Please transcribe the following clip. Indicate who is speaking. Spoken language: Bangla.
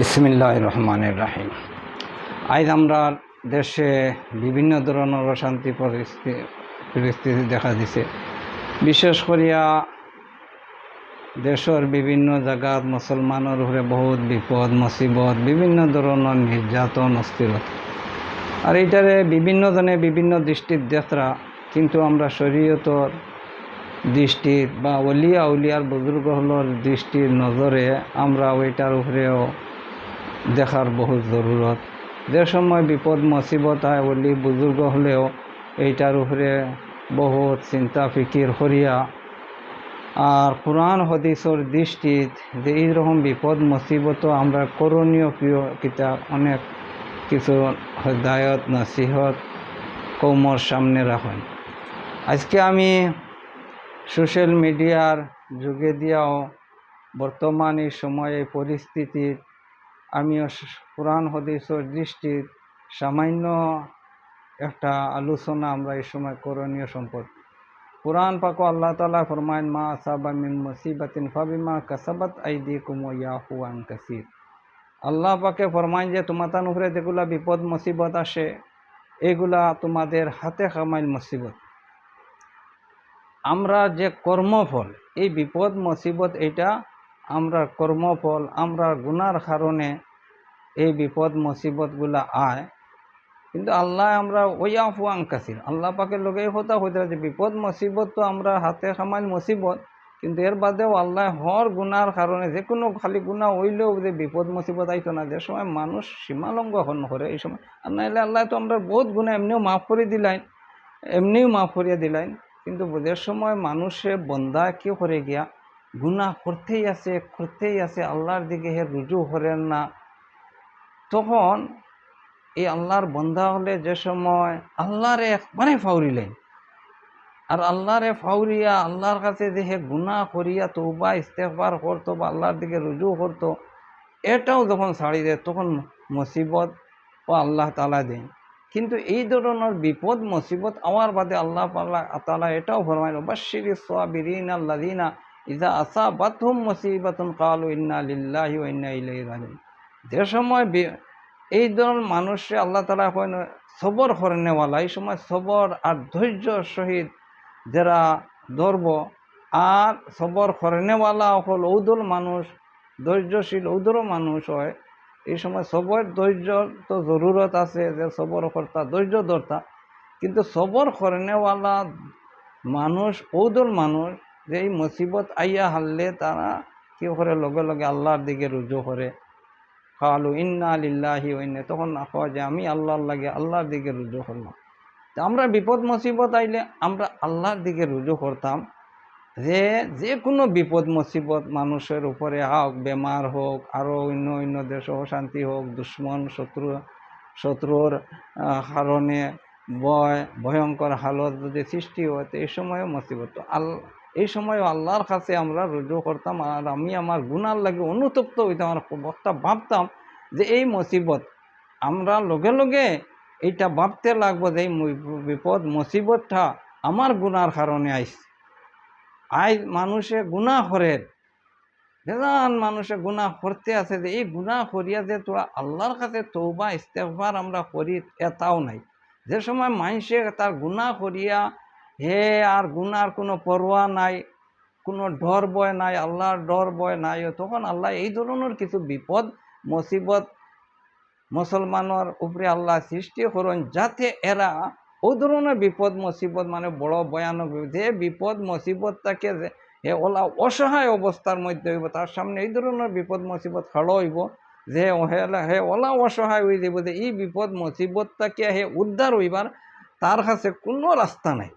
Speaker 1: বিসমিল্লাহ রহমানের রাহিম আজ আমরা দেশে বিভিন্ন ধরনের অশান্তি পরিস্থিতি পরিস্থিতি দেখা দিছে। বিশেষ করিয়া দেশের বিভিন্ন জায়গাত মুসলমানের উপরে বহুত বিপদ, মুসিবত, বিভিন্ন ধরনের নির্যাতন, অস্থিরতা। আর এইটারে বিভিন্ন জনে বিভিন্ন দৃষ্টির যাত্রা, কিন্তু আমরা শরীয়তর দৃষ্টির বা অলিয়া উলিয়ার বুজুর্গ হলোর দৃষ্টির নজরে আমরা ওইটার উপরেও দেখার বহুত জরুরত। যে সময় বিপদ, মুসিবত হয় অলি বুজুর্গ হলেও এইটার উপরে বহুত চিন্তা ফিকির করিয়া আর কোরআন হদিসর দৃষ্টিত যে এইরকম বিপদ, মুসিবত আমরা করণীয় প্রিয় কিতাব অনেক কিছু হদায়ত নসিহত কৌমর সামনে রাখেন আজকে আমি সোশ্যাল মিডিয়ার যুগে দিয়াও বর্তমান এই সময়ে পরিস্থিতির আমিও কোরআন হদিসর দৃষ্টির সামান্য একটা আলোচনা আমরা এই সময় করণীয় সম্পদ। কোরআন পাক আল্লাহ তালা ফরমাইন মা আসাবা মিন মুসিবাতিন ফাবিমা কাসাবাত আইদি কুময়া হুয়ান কাসির। আল্লাহ পাকে ফরমাইন যে তোমাতান উপরে যেগুলা বিপদ, মুসিবত আসে, এগুলা তোমাদের হাতে কামাইল মুসিবত। আমরা যে কর্মফল, এই বিপদ, মুসিবত এটা আমরা কর্মফল, আমরা গুনার কারণে এই বিপদ, মুসিবতগুলা আয়। কিন্তু আল্লাহ আমরা ওই আফওয়াং কাসির আল্লাহ পাকের লোকে এই কথা হইতে যে বিপদ, মুসিবত তো আমরা হাতে খামাইল মুসিবত, কিন্তু এর বাদেও আল্লাহ হর গুনার কারণে যে কোনো খালি গুণা হইলেও যে বিপদ, মুসিবত আইতো না, যে সময় মানুষ সীমালঙ্ঘন করে, এই সময় আর নাইলে আল্লাহ তো আমরা বহুত গুণা এমনিও মাফ করে দিলাইন এমনিও মাফ করিয়া দিলাইন কিন্তু যে সময় মানুষে বন্দা কেউ করে গিয়া গুণা করতেই আছে করতেই আছে, আল্লাহর দিকে হে রুজু করেন না। তখন এই আল্লাহর বন্ধা হলে যে সময় আল্লাহরে একবারে ফাউরিলেন। আর আল্লাহরে ফাউরিয়া, আল্লাহর কাছে যে হে গুণা করিয়া তৌবা ইস্তেকবার করতো বা আল্লাহর দিকে রুজু করতো, এটাও যখন ছাড়ি দেয়, তখন মুসিবত ও আল্লাহ তালা দেন। কিন্তু এই ধরনের বিপদ, মুসিবত আমার বাদে আল্লাহ পাল্লা তালা এটাও ফরমাইল বাশির সাবিরিন আল্লাদিনা ইজা আসা বাথুম মুসিবাতুন কালু ইন্না লিল্লাহি ও ইন্না ইলাইহি রাজিউন। যে সময় এই ধরনের মানুষে আল্লাহ তালা কইন সবর করেনেওয়ালা এই সময় সবর আর ধৈর্য সহিত যারা ধরব, আর সবর করেনেওয়ালা হল ঔদল মানুষ, ধৈর্যশীল ঔদর মানুষ হয়। এই সময় সবর ধৈর্য তো জরুরত আছে যে সবর কর্তা, ধৈর্য ধরতা। কিন্তু সবর করেনেওয়ালা মানুষ, ঔদল মানুষ যে এই মুসিবত আইয়া হারলে তারা কি করে? লগে লগে আল্লাহর দিকে রুজু করে। কালু ইন্না লিল্লাহি ওইনে তখন না কয় যে আমি আল্লাহর লাগে আল্লাহর দিকে রুজু করলাম। তা আমরা বিপদ মুসিবত আইলে আমরা আল্লাহর দিকে রুজু করতাম। যে যে কোনো বিপদ মুসিবত মানুষের উপরে হোক, বেমার হোক আরও অন্য অন্য দেশ অশান্তি হোক, দুশ্মন, শত্রু, শত্রুর কারণে ভয়, ভয়ঙ্কর হালত যদি সৃষ্টি হয়, তো এই সময়ও মুসিবত তো আল এই সময় আল্লাহর কাছে আমরা রুজু করতাম আর আমি আমার গুনার লাগে অনুতপ্ত হইতাম আমার বক্তা ভাবতাম যে এই মুসিবত, আমরা লগে লগে এইটা ভাবতে লাগবো যে এই বিপদ, মুসিবতটা আমার গুনার কারণে আইস আই মানুষে গুণা করে যেন মানুষে গুণা করতে আছে যে এই গুণা করিয়া যে তোরা আল্লাহর কাছে তৌবা ইস্তেফার আমরা করি এটাও নাই। যে সময় মানুষে তার গুণা করিয়া হে আর গুনার কোনো পরোয়া নাই, কোনো ডর বয় নাই, আল্লাহর ডর বয় নাই। তখন আল্লাহ এই ধরনের কিছু বিপদ, মুসিবত মুসলমানের উপরে আল্লাহ সৃষ্টি করুন, যাতে এরা ও ধরনের বিপদ, মুসিবত মানে বড় ভয়ানক যে বিপদ, মুসিবতটাকে হে ওলা অসহায় অবস্থার মধ্যে হইব, তার সামনে এই ধরনের বিপদ, মুসিবত খাড়ো হইব, যে হে ওলা অসহায় হয়ে যাব যে এই বিপদ, মুসিবতটাকে হে উদ্ধার হইবার, তার কাছে কোনো রাস্তা নাই।